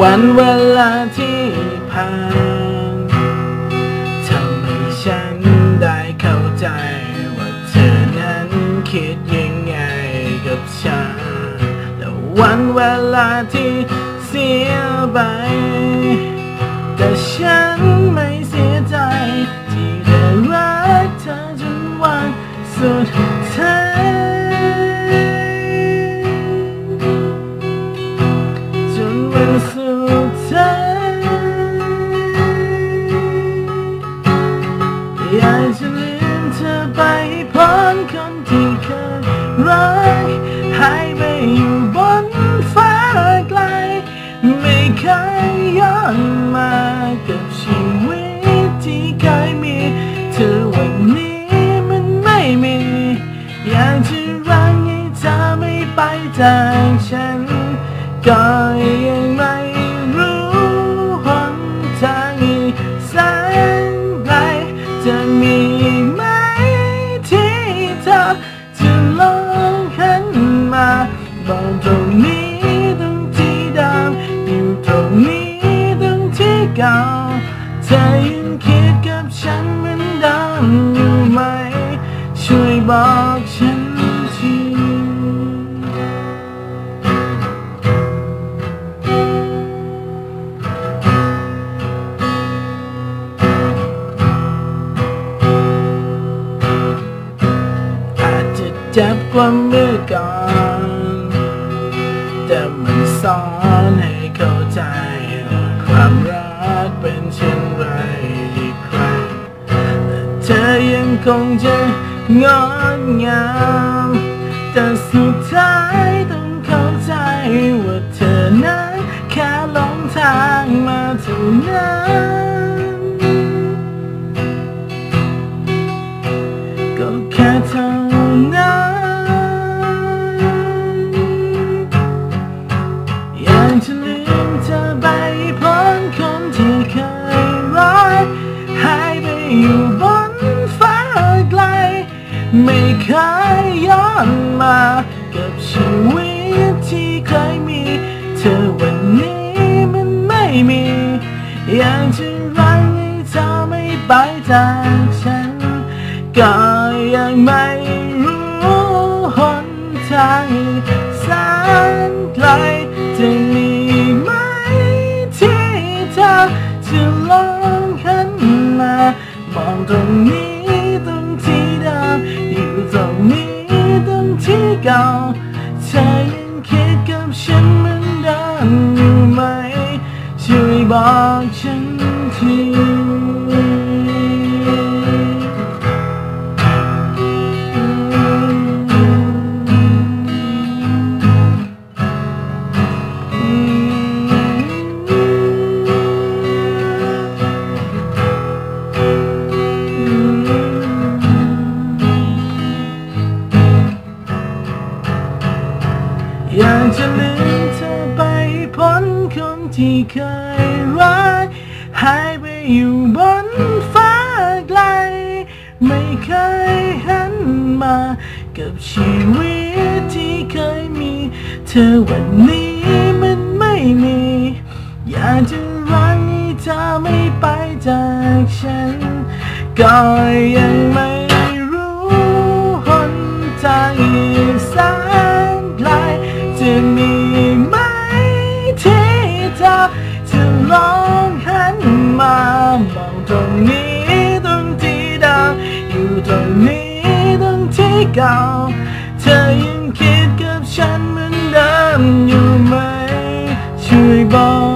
วันเวลาที่ผ่านทำให้ฉันได้เข้าใจ ว่าเธอนั้นคิดยังไงกับฉันแต่วันเวลาที่เสียไป แต่ฉันไม่เสียใจ ที่ได้รักเธอจนวันสุดท้าย จากฉัน ก็ยังไม่รู้หนทางอีกแสนไกลจะมีไหมที่เธอจะลองหันมาบอกตรงนี้ตรงที่เดิมอยู่ตรงนี้ตรงที่เก่าเธอยังคิดกับฉันเหมือนเดิมอยู่ไหม ช่วยบอก จ็บกว่าเมื่อก่อนแต่มันสอนให้เข้าใจ ความรักเป็นเช่นไรอีกครั้งและเธอยังคงจะงดงามแต่สุดท้าย ไม่เคยย้อนมากับชีวิตที่เคยมี เธอวันนี้มันไม่มี อยากจะรักให้เธอไม่ไปจากฉัน ก็ยังไม่รู้หนทาง เก่าเธอยังคิดกับฉันเหมือนเดิมอยู่ไหมช่วยบอกฉันที อยากจะลืมเธอไปพ้นคนที่เคยรักหายไปอยู่บนฟ้าไกล ไม่เคยหันมา กับชีวิตที่เคยมี เธอวันนี้มันไม่มี อยากจะรังเธอไม่ไปจากฉัน ก็ยัง เ่า เธอยังคิดกับฉันเหมือนเดิมอยู่ไหม ช่วยบอก